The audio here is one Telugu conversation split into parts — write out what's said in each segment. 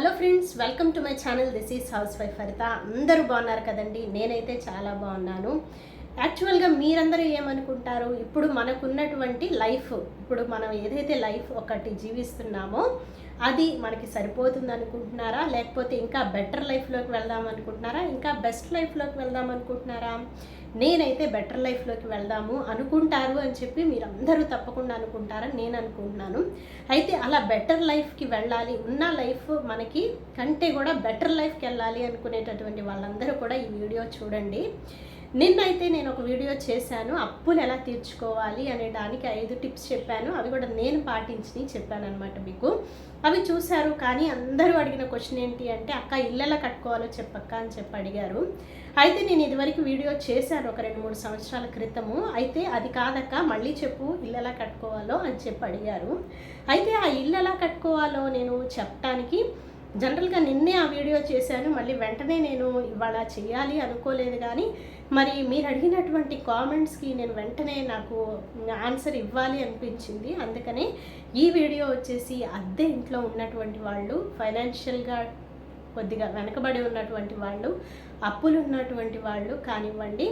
Hello friends welcome to my channel. This is house wife Haritha. అందరూ బాగున్నారు కదండి? నేనైతే చాలా బాగున్నాను. యాక్చువల్గా మీరందరూ ఏమనుకుంటారు? ఇప్పుడు మనకున్నటువంటి లైఫ్ ఇప్పుడు మనం ఏదైతే లైఫ్ ఒకటి జీవిస్తున్నామో అది మనకి సరిపోతుంది అనుకుంటున్నారా? లేకపోతే ఇంకా బెటర్ లైఫ్లోకి వెళ్దాం అనుకుంటున్నారా? ఇంకా బెస్ట్ లైఫ్లోకి వెళ్దాం అనుకుంటున్నారా? నేనైతే బెటర్ లైఫ్లోకి వెళ్దాము అనుకుంటారు అని చెప్పి మీరు అందరూ తప్పకుండా అనుకుంటారని నేను అనుకుంటున్నాను. అయితే అలా బెటర్ లైఫ్కి వెళ్ళాలి ఉన్న లైఫ్ మనకి కంటే కూడా బెటర్ లైఫ్కి వెళ్ళాలి అనుకునేటటువంటి వాళ్ళందరూ కూడా ఈ వీడియో చూడండి. నిన్నైతే నేను ఒక వీడియో చేశాను అప్పులు ఎలా తీర్చుకోవాలి అనే దానికి ఐదు టిప్స్ చెప్పాను. అవి కూడా నేను పాటించి చెప్పాను అనమాట మీకు. అవి చూశారు కానీ అందరూ అడిగిన క్వశ్చన్ ఏంటి అంటే అక్క ఇల్లు ఎలా కట్టుకోవాలో చెప్పక్క అని చెప్పి అడిగారు. అయితే నేను ఇదివరకు వీడియో చేశాను ఒక రెండు మూడు సంవత్సరాల క్రితము. అయితే అది కాదక్క మళ్ళీ చెప్పు ఇల్లు ఎలా కట్టుకోవాలో అని చెప్పి అడిగారు. అయితే ఆ ఇల్లు ఎలా కట్టుకోవాలో నేను చెప్పడానికి జనరల్గా నిన్నే ఆ వీడియో చేశాను మళ్ళీ వెంటనే నేను ఇవాళ చేయాలి అనుకోలేదు కానీ మరి మీరు అడిగినటువంటి కామెంట్స్కి నేను వెంటనే నాకు ఆన్సర్ ఇవ్వాలి అనిపించింది. అందుకనే ఈ వీడియో వచ్చేసి అద్దె ఇంట్లో ఉన్నటువంటి వాళ్ళు ఫైనాన్షియల్గా కొద్దిగా వెనకబడి ఉన్నటువంటి వాళ్ళు అప్పులు ఉన్నటువంటి వాళ్ళు కానివ్వండి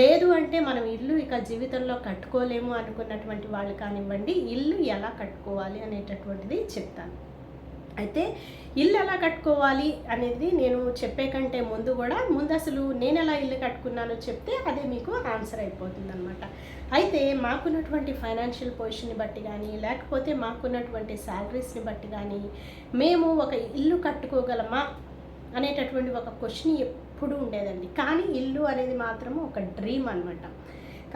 లేదు అంటే మనం ఇల్లు ఇక జీవితంలో కట్టుకోలేము అనుకున్నటువంటి వాళ్ళు కానివ్వండి ఇల్లు ఎలా కట్టుకోవాలి అనేటటువంటిది చెప్తాను. అయితే ఇల్లు ఎలా కట్టుకోవాలి అనేది నేను చెప్పే కంటే ముందు కూడా ముందు అసలు నేను ఎలా ఇల్లు కట్టుకున్నానో చెప్తే అదే మీకు ఆన్సర్ అయిపోతుంది అనమాట అయితే మాకున్నటువంటి ఫైనాన్షియల్ పొజిషన్ని బట్టి కానీ లేకపోతే మాకున్నటువంటి శాలరీస్ని బట్టి కానీ మేము ఒక ఇల్లు కట్టుకోగలమా అనేటటువంటి ఒక క్వశ్చన్ ఎప్పుడు ఉండేదండి. కానీ ఇల్లు అనేది మాత్రం ఒక డ్రీమ్ అనమాట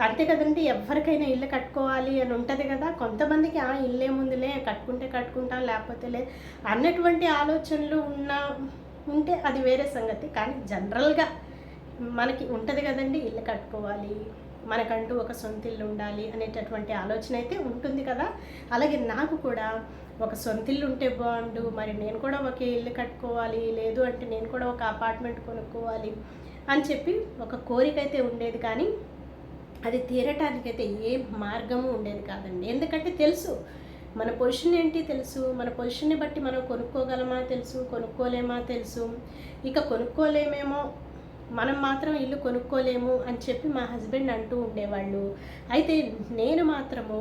అంతే కదండి ఎవరికైనా ఇల్లు కట్టుకోవాలి అని ఉంటుంది కదా. కొంతమందికి ఆ ఇల్లే ముందులే కట్టుకుంటే కట్టుకుంటాం లేకపోతే లేదు. అన్నటువంటి ఆలోచనలు ఉన్న ఉంటే అది వేరే సంగతి. కానీ జనరల్గా మనకి ఉంటుంది కదండి ఇల్లు కట్టుకోవాలి. మనకంటూ ఒక సొంత ఇల్లు ఉండాలి అనేటటువంటి ఆలోచన అయితే ఉంటుంది కదా. అలాగే నాకు కూడా ఒక సొంత ఇల్లు ఉంటే బాగుండు. మరి నేను కూడా ఒక ఇల్లు కట్టుకోవాలి. లేదు అంటే నేను కూడా ఒక అపార్ట్మెంట్ కొనుక్కోవాలి అని చెప్పి ఒక కోరిక అయితే ఉండేది కానీ అది తీరటానికైతే ఏ మార్గము ఉండేది కాదండి. ఎందుకంటే తెలుసు మన పొజిషన్ ఏంటి తెలుసు మన పొజిషన్ని బట్టి మనం కొనుక్కోగలమా తెలుసు కొనుక్కోలేమా తెలుసు. ఇక కొనుక్కోలేమేమో మనం మాత్రం ఇల్లు కొనుక్కోలేము అని చెప్పి మా హస్బెండ్ అంటూ ఉండేవాళ్ళు. అయితే నేను మాత్రము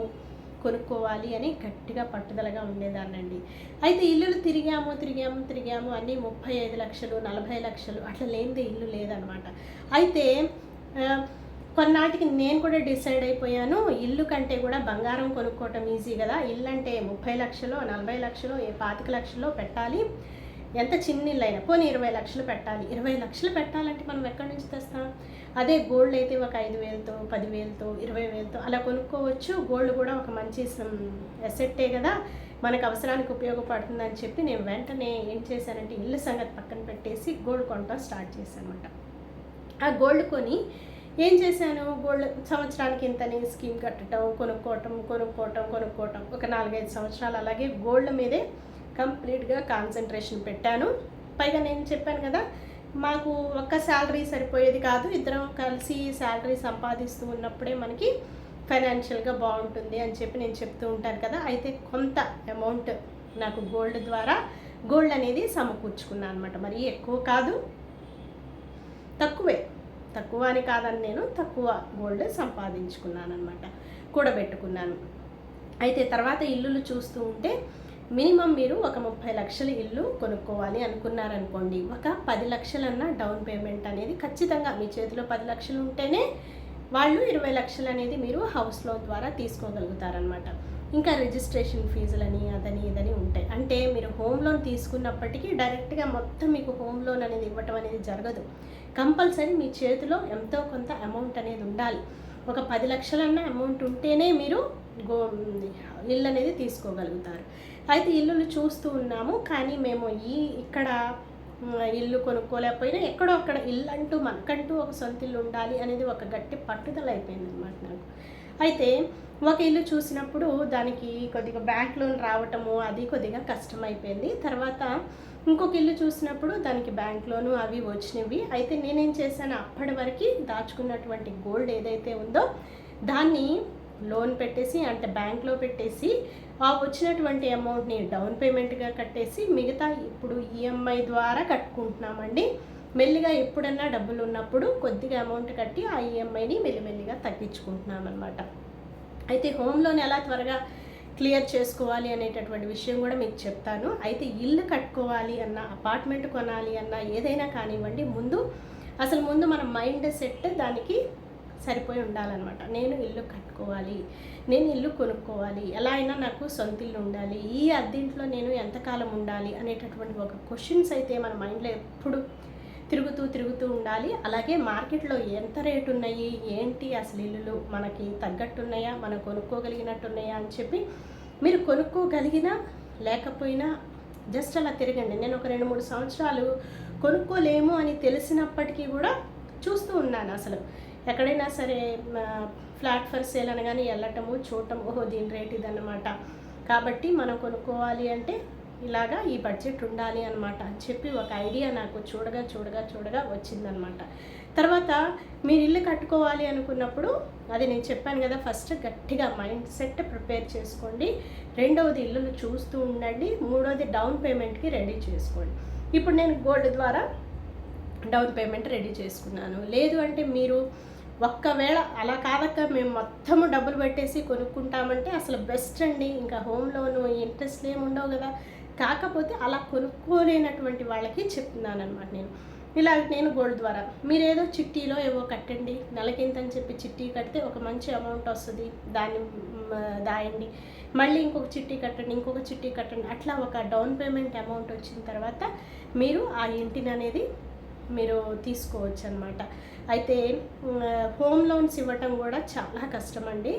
కొనుక్కోవాలి అని గట్టిగా పట్టుదలగా ఉండేదాన్నండి. అయితే ఇల్లులు తిరిగాము తిరిగాము తిరిగాము అన్నీ ముప్పై ఐదు లక్షలు నలభై లక్షలు అట్లా లేనిదే ఇల్లు లేదనమాట అయితే కొన్నాటికి నేను కూడా డిసైడ్ అయిపోయాను. ఇల్లు కంటే కూడా బంగారం కొనుక్కోవటం ఈజీ కదా. ఇల్లు అంటే ముప్పై లక్షలో నలభై లక్షలో ఏ పాతిక లక్షలో పెట్టాలి. ఎంత చిన్న ఇల్లు అయినా పోనీ ఇరవై లక్షలు పెట్టాలి. ఇరవై లక్షలు పెట్టాలంటే మనం ఎక్కడి నుంచి తెస్తాం? అదే గోల్డ్ అయితే ఒక ఐదు వేలతో పదివేలతో ఇరవై వేలతో అలా కొనుక్కోవచ్చు. గోల్డ్ కూడా ఒక మంచి ఎసెట్టే కదా. మనకు అవసరానికి ఉపయోగపడుతుందని చెప్పి నేను వెంటనే ఏం చేశానంటే ఇల్లు సంగతి పక్కన పెట్టేసి గోల్డ్ కొనటం స్టార్ట్ చేశాను అనమాట ఆ గోల్డ్ కొని ఏం చేశాను? గోల్డ్ సంవత్సరానికి ఇంతని స్కీమ్ కట్టడం కొనుక్కోవటం కొనుక్కోవటం కొనుక్కోవటం. ఒక నాలుగైదు సంవత్సరాలు అలాగే గోల్డ్ మీదే కంప్లీట్గా కాన్సన్ట్రేషన్ పెట్టాను. పైగా నేను చెప్పాను కదా మాకు ఒక్క శాలరీ సరిపోయేది కాదు. ఇద్దరం కలిసి శాలరీ సంపాదిస్తూ ఉన్నప్పుడే మనకి ఫైనాన్షియల్గా బాగుంటుంది అని చెప్పి నేను చెప్తూ ఉంటాను కదా. అయితే కొంత అమౌంట్ నాకు గోల్డ్ ద్వారా గోల్డ్ అనేది సమకూర్చుకున్నాను అనమాట మరి ఎక్కువ కాదు తక్కువే. తక్కువ అని కాదని నేను తక్కువ గోల్డ్ సంపాదించుకున్నాను అనమాట కూడబెట్టుకున్నాను. అయితే తర్వాత ఇల్లులు చూస్తూ ఉంటే మినిమం మీరు ఒక ముప్పై లక్షల ఇల్లు కొనుక్కోవాలి అనుకున్నారనుకోండి ఒక పది లక్షలన్నా డౌన్ పేమెంట్ అనేది ఖచ్చితంగా మీ చేతిలో పది లక్షలు ఉంటేనే వాళ్ళు ఇరవై లక్షలు అనేది మీరు హౌస్ లోన్ ద్వారా తీసుకోగలుగుతారనమాట ఇంకా రిజిస్ట్రేషన్ ఫీజులని అదని అంటే మీరు హోమ్ లోన్ తీసుకున్నప్పటికీ డైరెక్ట్గా మొత్తం మీకు హోమ్ లోన్ అనేది ఇవ్వటం అనేది జరగదు. కంపల్సరీ మీ చేతిలో ఎంతో కొంత అమౌంట్ అనేది ఉండాలి. ఒక పది లక్షలన్న అమౌంట్ ఉంటేనే మీరు గో ఇల్లు అనేది తీసుకోగలుగుతారు. అయితే ఇల్లులు చూస్తూ ఉన్నాము కానీ మేము ఈ ఇక్కడ ఇల్లు కొనుక్కోలేకపోయినా ఎక్కడో అక్కడ ఇల్లు అంటూ మనకంటూ ఒక సొంత ఇల్లు ఉండాలి అనేది ఒక గట్టి పట్టుదల అయిపోయింది అనమాట నాకు. అయితే ఒక ఇల్లు చూసినప్పుడు దానికి కొద్దిగా బ్యాంక్ లోన్ రావటము అది కొద్దిగా కష్టం అయిపోయింది తర్వాత ఇంకొక ఇల్లు చూసినప్పుడు దానికి బ్యాంక్ లోను అవి వచ్చినవి. అయితే నేనేం చేశాను? అప్పటి వరకు దాచుకున్నటువంటి గోల్డ్ ఏదైతే ఉందో దాన్ని లోన్ పెట్టేసి అంటే బ్యాంక్లో పెట్టేసి ఆ వచ్చినటువంటి అమౌంట్ని డౌన్ పేమెంట్గా కట్టేసి మిగతా ఇప్పుడు ఈఎంఐ ద్వారా కట్టుకుంటున్నామండి. మెల్లిగా ఎప్పుడన్నా డబ్బులు ఉన్నప్పుడు కొద్దిగా అమౌంట్ కట్టి ఆ ఈఎంఐని మెల్లిమెల్లిగా తగ్గించుకుంటున్నాం అనమాట అయితే హోమ్ లోన్ ఎలా త్వరగా క్లియర్ చేసుకోవాలి అనేటటువంటి విషయం కూడా మీకు చెప్తాను. అయితే ఇల్లు కట్టుకోవాలి అన్న అపార్ట్మెంట్ కొనాలి అన్న ఏదైనా కానివ్వండి ముందు అసలు ముందు మన మైండ్ సెట్ దానికి సరిపోయి ఉండాలన్నమాట. నేను ఇల్లు కట్టుకోవాలి నేను ఇల్లు కొనుక్కోవాలి ఎలా అయినా నాకు సొంత ఇల్లు ఉండాలి ఈ అద్దీంట్లో నేను ఎంతకాలం ఉండాలి అనేటటువంటి ఒక క్వశ్చన్స్ అయితే మన మైండ్లో ఎప్పుడు తిరుగుతూ తిరుగుతూ ఉండాలి. అలాగే మార్కెట్లో ఎంత రేటు ఉన్నాయి? ఏంటి అసలు ఇల్లులు? మనకి తగ్గట్టున్నాయా? మనం కొనుక్కోగలిగినట్టున్నాయా అని చెప్పి మీరు కొనుక్కోగలిగినా లేకపోయినా జస్ట్ అలా తిరగండి. నేను ఒక రెండు మూడు సంవత్సరాలు కొనుక్కోలేము అని తెలిసినప్పటికీ కూడా చూస్తూ ఉన్నాను అసలు. ఎక్కడైనా సరే ఫ్లాట్ ఫర్ సేల్ అనగానే వెళ్ళటము చూడటం ఓహో దీని రేట్ ఇదన్నమాట. కాబట్టి మనం కొనుక్కోవాలి అంటే ఇలాగా ఈ బడ్జెట్ ఉండాలి అనమాట అని చెప్పి ఒక ఐడియా నాకు చూడగా చూడగా చూడగా వచ్చిందనమాట తర్వాత మీరు ఇల్లు కట్టుకోవాలి అనుకున్నప్పుడు అది నేను చెప్పాను కదా ఫస్ట్ గట్టిగా మైండ్ సెట్ ప్రిపేర్ చేసుకోండి. రెండవది ఇల్లులు చూస్తూ ఉండండి. మూడవది డౌన్ పేమెంట్కి రెడీ చేసుకోండి. ఇప్పుడు నేను గోల్డ్ ద్వారా డౌన్ పేమెంట్ రెడీ చేసుకున్నాను. లేదు అంటే మీరు ఒక్కవేళ అలా కాదక్క మేము మొత్తము డబ్బులు పెట్టేసి కొనుక్కుంటామంటే అసలు బెస్ట్ అండి. ఇంకా హోమ్ లోను ఇంట్రెస్ట్ ఏమి ఉండవు కదా. కాకపోతే అలా కొనుక్కోలేనటువంటి వాళ్ళకి చెప్తున్నాను అనమాట నేను. ఇలా నేను గోల్డ్ ద్వారా. మీరు ఏదో చిట్టీలో ఏవో కట్టండి నెలకింత అని చెప్పి చిట్టీ కడితే ఒక మంచి అమౌంట్ వస్తుంది దాన్ని దాయండి. మళ్ళీ ఇంకొక చిట్టీ కట్టండి ఇంకొక చిట్టీ కట్టండి. అట్లా ఒక డౌన్ పేమెంట్ అమౌంట్ వచ్చిన తర్వాత మీరు ఆ ఇంటిని అనేది మీరు తీసుకోవచ్చు అనమాట అయితే హోమ్ లోన్స్ ఇవ్వటం కూడా చాలా కష్టం అండి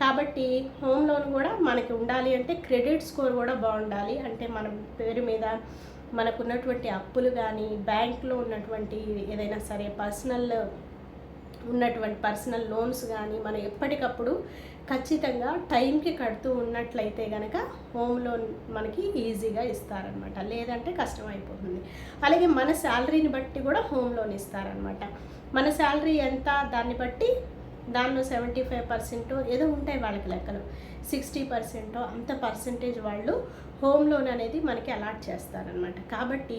కాబట్టి హోమ్ లోన్ కూడా మనకి ఉండాలి అంటే క్రెడిట్ స్కోర్ కూడా బాగుండాలి. అంటే మన పేరు మీద మనకు ఉన్నటువంటి అప్పులు కానీ బ్యాంక్లో ఉన్నటువంటి ఏదైనా సరే పర్సనల్ ఉన్నటువంటి పర్సనల్ లోన్స్ కానీ మనం ఎప్పటికప్పుడు ఖచ్చితంగా టైంకి కడుతూ ఉన్నట్లయితే కనుక హోమ్ లోన్ మనకి ఈజీగా ఇస్తారనమాట లేదంటే కష్టం అయిపోతుంది. అలాగే మన శాలరీని బట్టి కూడా హోమ్ లోన్ ఇస్తారనమాట మన శాలరీ ఎంత? దాన్ని బట్టి దానిలో సెవెంటీ ఫైవ్ పర్సెంట్ ఏదో ఉంటాయి వాళ్ళకి లెక్కలు. సిక్స్టీ పర్సెంట్ అంత పర్సెంటేజ్ వాళ్ళు హోమ్ లోన్ అనేది మనకి అలాట్ చేస్తారనమాట కాబట్టి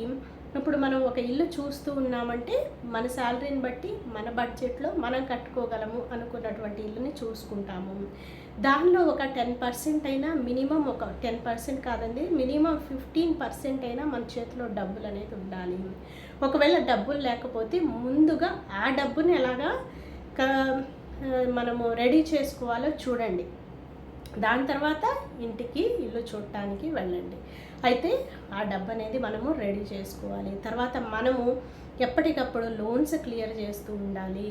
ఇప్పుడు మనం ఒక ఇల్లు చూస్తూ ఉన్నామంటే మన శాలరీని బట్టి మన బడ్జెట్లో మనం కట్టుకోగలము అనుకున్నటువంటి ఇల్లుని చూసుకుంటాము. దానిలో ఒక టెన్ పర్సెంట్ అయినా మినిమం ఒక టెన్ పర్సెంట్ కాదండి మినిమం ఫిఫ్టీన్ పర్సెంట్ అయినా మన చేతిలో డబ్బులు అనేది ఉండాలి. ఒకవేళ డబ్బులు లేకపోతే ముందుగా ఆ డబ్బుని ఎలాగా మనము రెడీ చేసుకోవాలో చూడండి. దాని తర్వాత ఇంటికి ఇల్లు చూడటానికి వెళ్ళండి. అయితే ఆ డబ్బు అనేది మనము రెడీ చేసుకోవాలి. తర్వాత మనము ఎప్పటికప్పుడు లోన్స్ క్లియర్ చేస్తూ ఉండాలి.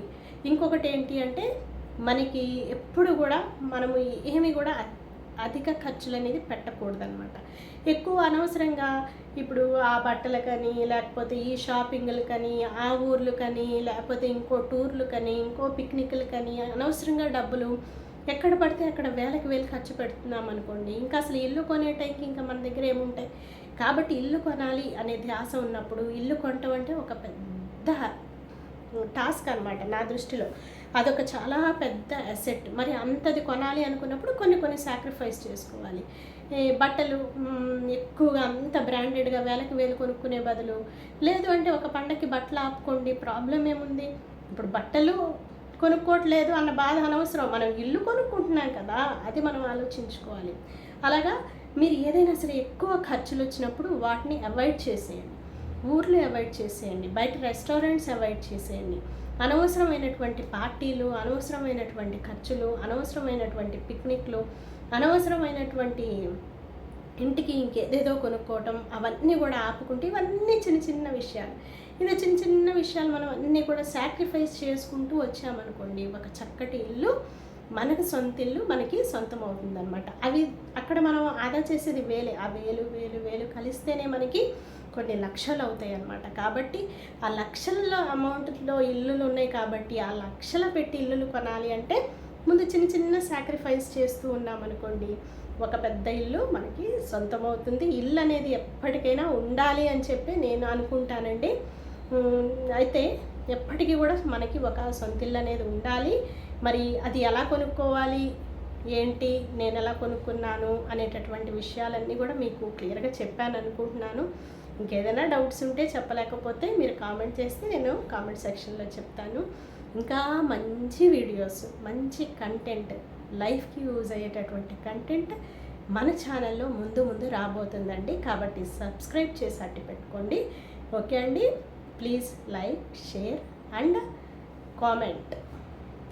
ఇంకొకటి ఏంటి అంటే మనకి ఎప్పుడు కూడా మనము ఏమి కూడా అధిక ఖర్చులు అనేది పెట్టకూడదనమాట ఎక్కువ అనవసరంగా ఇప్పుడు ఆ బట్టలకని లేకపోతే ఈ షాపింగ్లకని ఆ ఊర్లకని లేకపోతే ఇంకో టూర్లకని ఇంకో పిక్నిక్లకని అనవసరంగా డబ్బులు ఎక్కడ పడితే అక్కడ వేలకు వేలు ఖర్చు పెడుతున్నాం అనుకోండి ఇంకా అసలు ఇల్లు కొనే టైంకి ఇంకా మన దగ్గర ఏముంటాయి? కాబట్టి ఇల్లు కొనాలి అనే ధ్యాస ఉన్నప్పుడు ఇల్లు కొనటం అంటే ఒక పెద్ద టాస్క్ అనమాట నా దృష్టిలో. అదొక చాలా పెద్ద అసెట్ మరి అంతది కొనాలి అనుకున్నప్పుడు కొన్ని కొన్ని సాక్రిఫైస్ చేసుకోవాలి. బట్టలు ఎక్కువగా అంత బ్రాండెడ్గా వేలకు వేలు కొనుక్కునే బదులు లేదు అంటే ఒక పండగకి బట్టలు ఆపుకోండి ప్రాబ్లం ఏముంది? ఇప్పుడు బట్టలు కొనుక్కోవట్లేదు అన్న బాధ అనవసరం. మనం ఇల్లు కొనుక్కుంటున్నాం కదా అది మనం ఆలోచించుకోవాలి. అలాగా మీరు ఏదైనా సరే ఎక్కువ ఖర్చులు వచ్చినప్పుడు వాటిని అవాయిడ్ చేసేయండి. ఊర్లు అవాయిడ్ చేసేయండి. బయట రెస్టారెంట్స్ అవాయిడ్ చేసేయండి. అనవసరమైనటువంటి పార్టీలు అనవసరమైనటువంటి ఖర్చులు అనవసరమైనటువంటి పిక్నిక్లు అనవసరమైనటువంటి ఇంటికి ఇంకేదేదో కొనుక్కోవటం అవన్నీ కూడా ఆపుకుంటే ఇవన్నీ చిన్న చిన్న విషయాలు. ఇలా చిన్న చిన్న విషయాలు మనం అన్నీ కూడా సాక్రిఫైస్ చేసుకుంటూ వచ్చామనుకోండి ఒక చక్కటి ఇల్లు మనకు సొంత ఇల్లు మనకి సొంతం అవుతుందన్నమాట అవి అక్కడ మనం ఆదా చేసేది వేలే. ఆ వేలు వేలు వేలు కలిస్తేనే మనకి కొన్ని లక్షలు అవుతాయి అన్నమాట. కాబట్టి ఆ లక్షల అమౌంట్లో ఇల్లులు ఉన్నాయి కాబట్టి ఆ లక్షల పెట్టి ఇల్లులు కొనాలి అంటే ముందు చిన్న చిన్న సాక్రిఫైస్ చేస్తూ ఉన్నామనుకోండి ఒక పెద్ద ఇల్లు మనకి సొంతమవుతుంది. ఇల్లు అనేది ఎప్పటికైనా ఉండాలి అని చెప్పి నేను అనుకుంటానండి. అయితే ఎప్పటికీ కూడా మనకి ఒక సొంత ఇల్లు అనేది ఉండాలి. మరి అది ఎలా కొనుక్కోవాలి? ఏంటి? నేను ఎలా కొనుక్కున్నాను? అనేటటువంటి విషయాలన్నీ కూడా మీకు క్లియర్గా చెప్పాను అనుకుంటున్నాను. ఇంకేదైనా డౌట్స్ ఉంటే చెప్పలేకపోతే మీరు కామెంట్ చేస్తే నేను కామెంట్ సెక్షన్లో చెప్తాను. ఇంకా మంచి వీడియోస్ మంచి కంటెంట్ లైఫ్కి యూజ్ అయ్యేటటువంటి కంటెంట్ మన ఛానల్లో ముందు ముందు రాబోతుందండి. కాబట్టి సబ్స్క్రైబ్ చేసి అట్టి పెట్టుకోండి. ఓకే అండి. Please like share and comment.